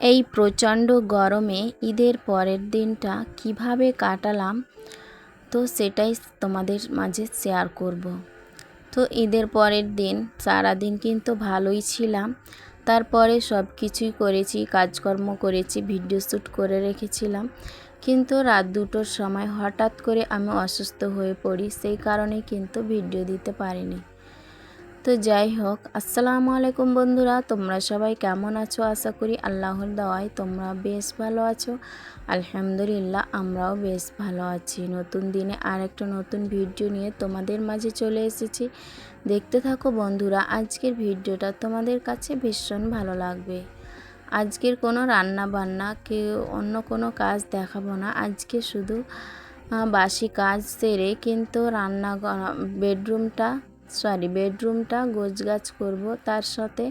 এই প্রচণ্ড গরমে ঈদের পরের দিনটা কীভাবে কাটালাম, তো সেটাই তোমাদের মাঝে শেয়ার করব। তো ঈদের পরের দিন সারাদিন কিন্তু ভালোই ছিলাম। তারপরে সব কিছুই করেছি, কাজকর্ম করেছি ভিডিও শ্যুট করে রেখেছিলাম। কিন্তু রাত দুটোর সময় হঠাৎ করে আমি অসুস্থ হয়ে পড়ি, সেই কারণে কিন্তু ভিডিও দিতে পারিনি। তো যাই হোক, আসসালামু আলাইকুম বন্ধুরা, তোমরা সবাই কেমন আছো? আশা করি আল্লাহর দাওয়ায় তোমরা বেশ ভালো আছো। আলহামদুলিল্লাহ, আমরাও বেশ ভালো আছি। নতুন দিনে আর একটা নতুন ভিডিও নিয়ে তোমাদের মাঝে চলে এসেছি। দেখতে থাকো বন্ধুরা, আজকের ভিডিওটা তোমাদের কাছে ভীষণ ভালো লাগবে। আজকের কোনো রান্না বান্না কেউ অন্য কোনো কাজ দেখাবো না। আজকে শুধু বাসি কাজ সেরে কিন্তু রান্না বেডরুমটা সরি, বেডরুমটা গোছগাছ করব। তার সাথে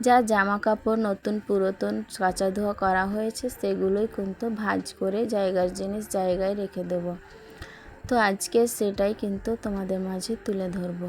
যা জামা কাপড় নতুন পুরাতন কাঁচা ধোয়া করা হয়েছে, সেগুলোই কিন্তু ভাজ করে জায়গার জিনিস জায়গায় রেখে দেব। তো আজকে সেটাই কিন্তু তোমাদের মাঝে তুলে ধরবো।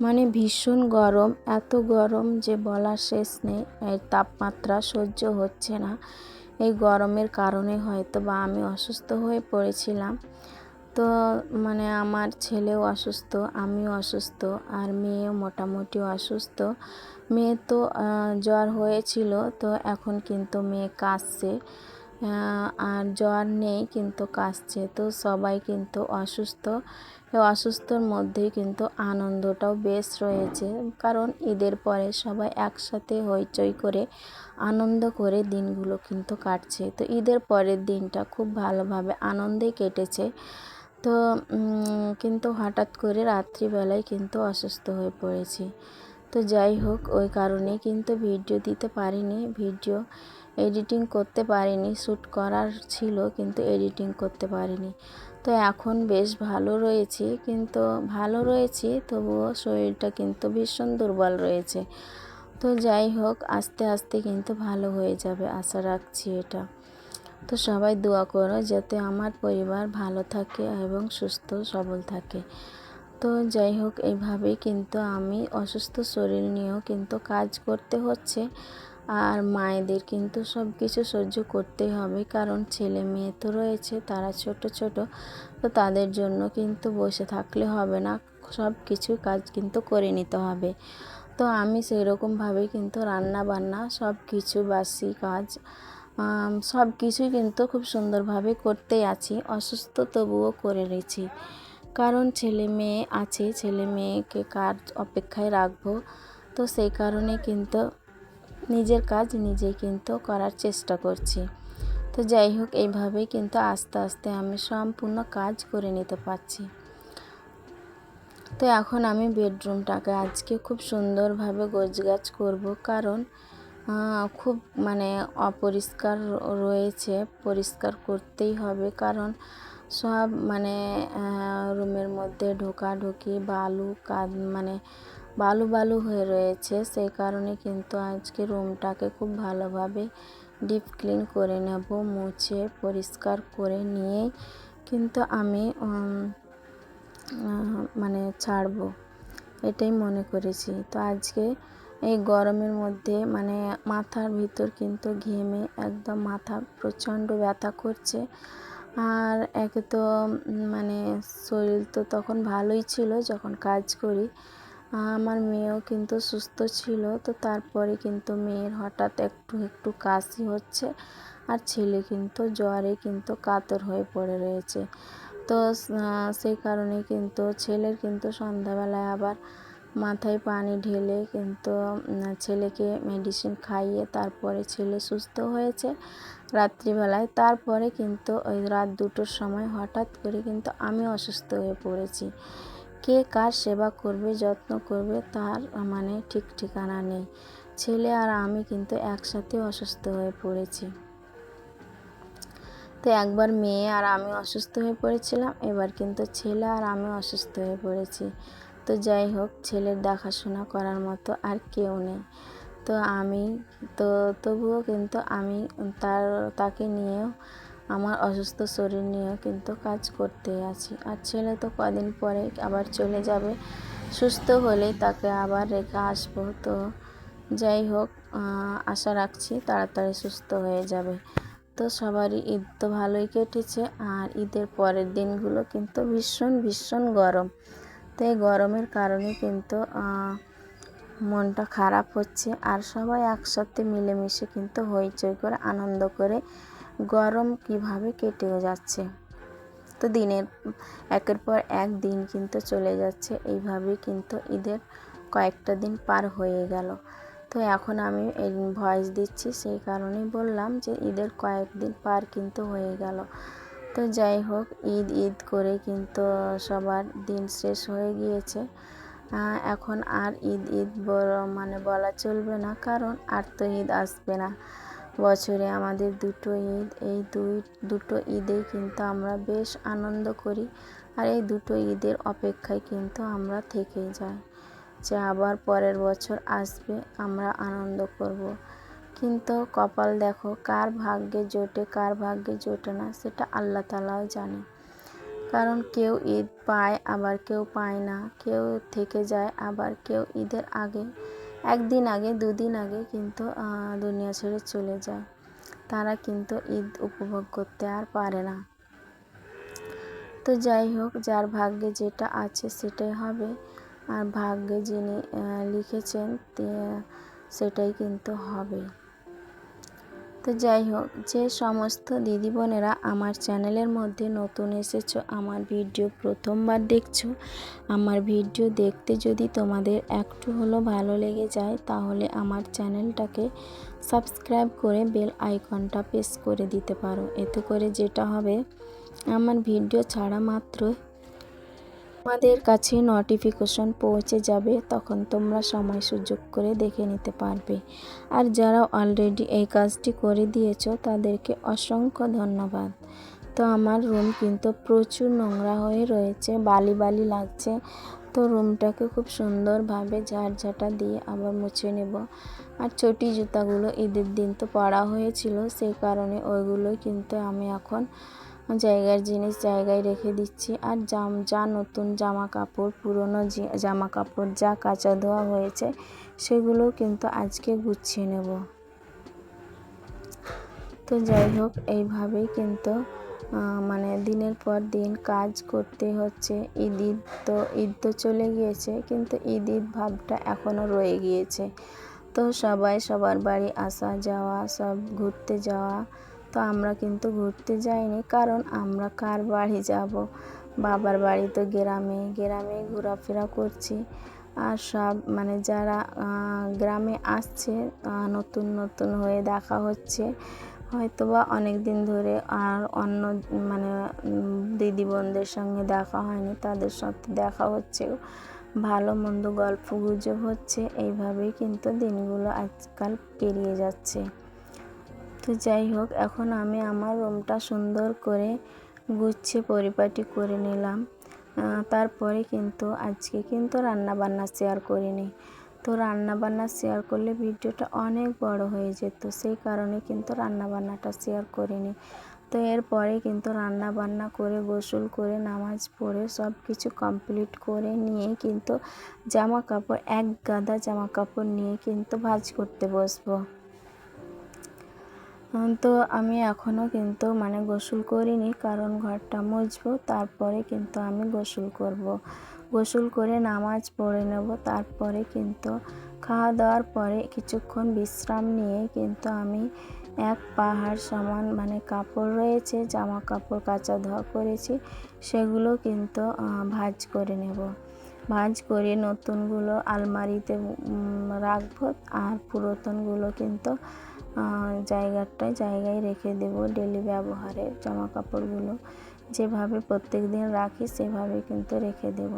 মানে ভীষণ গরম, এত গরম যে বলার শেষ নেই। এর তাপমাত্রা সহ্য হচ্ছে না। এই গরমের কারণে হয়তো বা আমি অসুস্থ হয়ে পড়েছিলাম। তো মানে আমার ছেলেও অসুস্থ, আমিও অসুস্থ, আর মেয়েও মোটামুটি অসুস্থ। মেয়ে তো জ্বর হয়েছিল, তো এখন কিন্তু মেয়ে কাশছে। আর জ্বর নেই কিন্তু কাশছে। তো সবাই কিন্তু অসুস্থ। অসুস্থর মধ্যেই কিন্তু আনন্দটাও বেশ রয়েছে। কারণ ঈদের পরে সবাই একসাথে হইচই করে, আনন্দ করে দিনগুলো কিন্তু কাটছে। তো ঈদের পরের দিনটা খুব ভালোভাবে আনন্দে কেটেছে। তো কিন্তু হঠাৎ করে রাত্রিবেলায় কিন্তু অসুস্থ হয়ে পড়েছি। তো যাই হোক, ওই কারণে কিন্তু ভিডিও দিতে পারিনি। ভিডিও এডিটিং করতে পারিনি, শ্যুট করার ছিল কিন্তু এডিটিং করতে পারিনি। তো এখন বেশ ভালো রয়েছি কিন্তু ভালো রয়েছি তবুও শরীরটা কিন্তু ভীষণ দুর্বল রয়েছে। তো যাই হোক, আস্তে আস্তে কিন্তু ভালো হয়ে যাবে আশা রাখছি এটা। তো সবাই দোয়া করো যাতে আমার পরিবার ভালো থাকে এবং সুস্থ সবল থাকে। তো যাই হোক এইভাবেই কিন্তু আমি অসুস্থ শরীর নিয়েও কিন্তু কাজ করতে হচ্ছে। আর মায়েদের কিন্তু সব কিছু সহ্য করতে হবে, কারণ ছেলে মেয়ে তো রয়েছে, তারা ছোট ছোট। তো তাদের জন্য কিন্তু বসে থাকলে হবে না, সব কিছু কাজ কিন্তু করে নিতে হবে। তো আমি সেই রকমভাবে কিন্তু রান্না বান্না সব কিছু বাসি কাজ সব কিছুই কিন্তু খুব সুন্দরভাবে করতেই আছি, অসুস্থ তবুও করে রেছি কারণ ছেলে মেয়ে আছে, ছেলে মেয়েকে কার অপেক্ষায় রাখব? তো সেই কারণে কিন্তু নিজের কাজ নিজেই কিন্তু করার চেষ্টা করছি। তো যাই হোক, এইভাবেই কিন্তু আস্তে আস্তে আমি সম্পূর্ণ কাজ করে নিতে পারছি। তো এখন আমি বেডরুমটাকে আজকে খুব সুন্দরভাবে গোছগাছ করব কারণ খুব মানে অপরিষ্কার রয়েছে, পরিষ্কার করতেই হবে কারণ সব মানে রুমের মধ্যে ঢোকাঢুকি, বালু কাদ মানে বালু বালু হয়ে রয়েছে সেই কারণে কিন্তু আজকে রুমটাকে খুব ভালোভাবে ডিপ ক্লিন করে নেব, মুছে, পরিষ্কার করে নিয়ে কিন্তু আমি মানে ছাড়ব, এটাই মনে করেছি। তো আজকে এই গরমের মধ্যে মানে মাথার ভিতর কিন্তু ঘেমে একদম মাথা প্রচণ্ড ব্যথা করছে। আর একে তো মানে শরীর তো তখন ভালোই ছিল যখন কাজ করি আমার মেয়েও কিন্তু সুস্থ ছিল, তো তারপরে কিন্তু মেয়ের হঠাৎ একটু একটু কাশি হচ্ছে আর ছেলে কিন্তু জ্বরে কিন্তু কাতর হয়ে পড়ে রয়েছে। তো সেই কারণে কিন্তু ছেলের কিন্তু সন্ধ্যাবেলায় আবার মাথায় পানি ঢেলে কিন্তু ছেলেকে মেডিসিন খাইয়ে তারপরে ছেলে সুস্থ হয়েছে রাত্রিবেলায়। তারপরে কিন্তু ওই রাত দুটোর সময় হঠাৎ করে কিন্তু আমি অসুস্থ হয়ে পড়েছি। কে কার সেবা করবে, যত্ন করবে তার মানে ঠিক ঠিকানা নেই। ছেলে আর আমি কিন্তু একসাথে অসুস্থ হয়ে পড়েছি। তো একবার মেয়ে আর আমি অসুস্থ হয়ে পড়েছিলাম, এবার কিন্তু ছেলে আর আমি অসুস্থ হয়ে পড়েছি। তো যাই হোক, ছেলের দেখাশোনা করার মতো আর কেউ নেই। তো আমি, তো তবুও কিন্তু আমি তার, তাকে নিয়েও আমার অসুস্থ শরীর নিয়ে কিন্তু কাজ করতে আছি। আর ছেলে তো কদিন পরে আবার চলে যাবে। সুস্থ হলে তাকে আবার রেখে আসব। তো যাই হোক আশা রাখছি তাড়াতাড়ি সুস্থ হয়ে যাবে। তো সবারই ঈদ তো ভালোই কেটেছে, আর ঈদের পরের দিনগুলো কিন্তু ভীষণ ভীষণ গরম। তো এই গরমের কারণে কিন্তু মনটা খারাপ হচ্ছে। আর সবাই একসাথে মিলেমিশে কিন্তু হইচই করে, আনন্দ করে গরম কীভাবে কেটে যাচ্ছে? তো দিনের, একের পর এক দিন কিন্তু চলে যাচ্ছে। এইভাবেই কিন্তু ঈদের কয়েকটা দিন পার হয়ে গেল। তো এখন আমি ভয়েস দিচ্ছি, সেই কারণেই বললাম যে ঈদের কয়েকদিন পার কিন্তু হয়ে গেল। তো যাই হোক, ঈদ ঈদ করে কিন্তু সবার দিন শেষ হয়ে গিয়েছে। এখন আর ঈদ ঈদ মানে বলা চলবে না, কারণ আর তো ঈদ আসবে না। বছরে আমাদের দুটো ঈদ, এই দুই, দুটো ঈদেই কিন্তু আমরা বেশ আনন্দ করি আর এই দুটো ঈদের অপেক্ষায় কিন্তু আমরা থেকে যাই। যে আবার পরের বছর আসবে, আমরা আনন্দ করব। কিন্তু কপাল দেখো, কার ভাগ্যে জোটে, কার ভাগ্যে জোটে না, সেটা আল্লাহ তালাও জানে। কারণ কেউ ঈদ পায়, আবার কেউ পায় না। কেউ থেকে যায়, আবার কেউ ঈদের আগে। একদিন আগে, দুদিন আগে কিন্তু দুনিয়া ছেড়ে চলে যায়। তারা কিন্তু ঈদ উপভোগ করতে আর পারে না। তো যাই হোক, যার ভাগ্যে যেটা আছে সেটাই হবে। আর ভাগ্যে যিনি লিখেছেন সেটাই কিন্তু হবে। তো যাই হোক, যে সমস্ত দিদি বোনেরা আমার চ্যানেলের মধ্যে নতুন এসেছ, আমার ভিডিও প্রথমবার দেখছ, আমার ভিডিও দেখতে যদি তোমাদের একটু হলো ভালো লেগে যায়, তাহলে আমার চ্যানেলটাকে সাবস্ক্রাইব করে বেল আইকনটা প্রেস করে দিতে পারো। এতে করে যেটা হবে, আমার ভিডিও ছাড়া মাত্র তোমাদের কাছে নোটিফিকেশন পৌঁছে যাবে, তখন তোমরা সময় সুযোগ করে দেখে নিতে পারবে। আর যারা অলরেডি এই কাজটি করে দিয়েছ, তাদেরকে অসংখ্য ধন্যবাদ। তো আমার রুম কিন্তু প্রচুর নোংরা হয়ে রয়েছে, বালি বালি লাগছে। তো রুমটাকে খুব সুন্দরভাবে ঝাড়ঝাটা দিয়ে আবার মুছে নেব। আর চটি জুতাগুলো ঈদের দিন তো পড়া হয়েছিল, সেই কারণে ওইগুলো কিন্তু আমি এখন জায়গার জিনিস জায়গায় রেখে দিচ্ছি। আর জাম, যা নতুন জামা কাপড় পুরনো জামা কাপড় যা কাঁচা ধোয়া হয়েছে সেগুলো কিন্তু আজকে গুছিয়ে নেব। তো যাই হোক, এইভাবেই কিন্তু মানে দিনের পর দিন কাজ করতে হচ্ছে। ঈদ ঈদ তো ঈদ তো চলে গিয়েছে, কিন্তু ঈদ ঈদ ভাবটা এখনও রয়ে গিয়েছে। তো সবাই সবার বাড়ি আসা যাওয়া সব ঘুরতে যাওয়া তো আমরা কিন্তু ঘুরতে যাইনি, কারণ আমরা কার বাড়ি যাব? বাবার বাড়ি তো গ্রামে গ্রামে ঘোরাফেরা করছি। আর সব মানে যারা গ্রামে আসছে নতুন নতুন হয়ে দেখা হচ্ছে হয়তো বা অনেক দিন ধরে আর অন্য মানে দিদি বোনদের সঙ্গে দেখা হয়নি, তাদের সাথে দেখা হচ্ছে, ভালো মন্দ গল্প গুজব হচ্ছে, এইভাবেই কিন্তু দিনগুলো আজকাল পেরিয়ে যাচ্ছে। তো যাই হোক, এখন আমি আমার রুমটা সুন্দর করে গুছিয়ে পরিপাটি করে নিলাম। তারপরে কিন্তু আজকে কিন্তু রান্না বান্না শেয়ার করিনি। তো রান্না বান্না শেয়ার করলে ভিডিওটা অনেক বড় হয়ে যেত, সেই কারণে কিন্তু রান্না বান্নাটা শেয়ার করিনি। তো এরপরে কিন্তু রান্না বান্না করে, গোসল করে, নামাজ পড়ে সব কিছু কমপ্লিট করে নিয়ে কিন্তু জামা কাপড় এক গাদা জামা কাপড় নিয়ে কিন্তু ভাজ করতে বসবো। তো আমি এখনও কিন্তু মানে গোসল করিনি, কারণ ঘরটা মুছবো, তারপরে কিন্তু আমি গোসল করব। গোসল করে নামাজ পড়ে নেব, তারপরে কিন্তু খাওয়া দাওয়ার পরে কিছুক্ষণ বিশ্রাম নিয়ে কিন্তু আমি এক পাহাড় সমান মানে কাপড় রয়েছে জামা কাপড় কাচা ধোয়া করেছি, সেগুলো কিন্তু ভাজ করে নেব ভাঁজ করে নতুনগুলো আলমারিতে রাখব, আর পুরাতনগুলো কিন্তু জায়গাটায় জায়গায় রেখে দেব ডেলি ব্যবহারের জামা কাপড়গুলো যেভাবে প্রত্যেক দিন রাখি, সেভাবে কিন্তু রেখে দেব।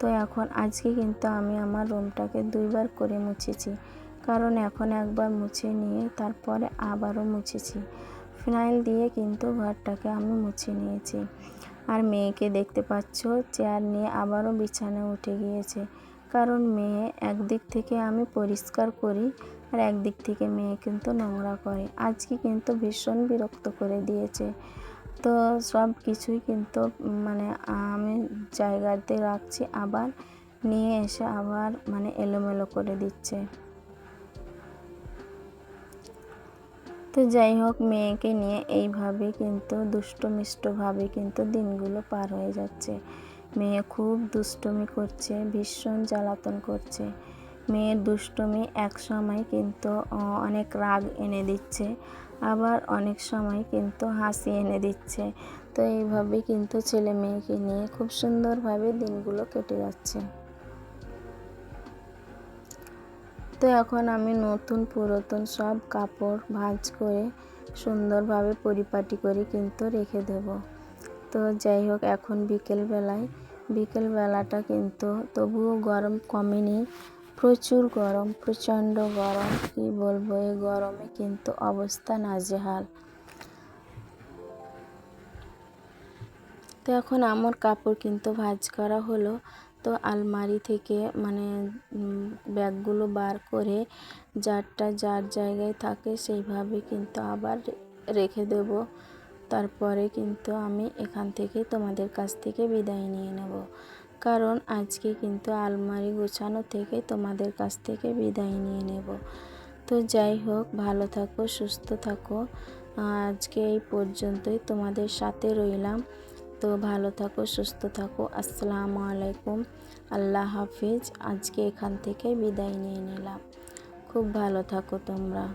তো এখন আজকে কিন্তু আমি আমার রুমটাকে দুইবার করে মুছেছি। কারণ এখন একবার মুছে নিয়ে তারপরে আবারও মুছেছি। ফিনাইল দিয়ে কিন্তু ঘরটাকে আমি মুছে নিয়েছি। আর মেয়েকে দেখতে পাচ্ছ চেয়ার নিয়ে আবারও বিছানায় উঠে গিয়েছে। কারণ মেয়ে একদিক থেকে আমি পরিষ্কার করি আর একদিক থেকে মেয়ে কিন্তু নোংরা করে। আজকে কিন্তু ভীষণ বিরক্ত করে দিয়েছে। তো সব কিছুই কিন্তু মানে আমি জায়গাতে রাখছি, আবার নিয়ে এসে আবার মানে এলোমেলো করে দিচ্ছে। তো যাই হোক, মেয়েকে নিয়ে এইভাবে কিন্তু দুষ্টু মিষ্টভাবে কিন্তু দিনগুলো পার হয়ে যাচ্ছে। মেয়ে খুব দুষ্টমি করছে, ভীষণ জ্বালাতন করছে। মেয়ের দুষ্টমি এক সময় কিন্তু অনেক রাগ এনে দিচ্ছে, আবার অনেক সময় কিন্তু হাসি এনে দিচ্ছে। তো এইভাবে কিন্তু ছেলে মেয়েকে নিয়ে খুব সুন্দরভাবে দিনগুলো কেটে যাচ্ছে। তো এখন আমি নতুন, পুরাতন সব কাপড় ভাঁজ করে সুন্দরভাবে পরিপাটি করে কিন্তু রেখে দেব। তো যাই হোক, এখন বিকেলবেলায় বিকেলবেলাটা কিন্তু তবুও গরম কমেনি। প্রচুর গরম, প্রচণ্ড গরম, কী বলব, এই গরমে কিন্তু অবস্থা নাজেহাল। তো এখন আমার কাপড় কিন্তু ভাজ করা হলো। তো আলমারি থেকে মানে ব্যাগগুলো বার করে যারটা যার জায়গায় থাকে সেইভাবে কিন্তু আবার রেখে দেব। তারপরে কিন্তু আমি এখান থেকে তোমাদের কাছ থেকে বিদায় নিয়ে নেব। কারণ আজকে কিন্তু আলমারি গোছানো থেকে তোমাদের কাছ থেকে বিদায় নিয়ে নেব। তো যাই হোক, ভালো থাকো, সুস্থ থাকো। আজকে এই পর্যন্তই তোমাদের সাথে রইলাম। তো ভালো থাকো, সুস্থ থাকো। আসসালামু আলাইকুম। আল্লাহ হাফিজ। আজকে এখান থেকে বিদায় নিয়ে নিলাম। খুব ভালো থাকো তোমরা।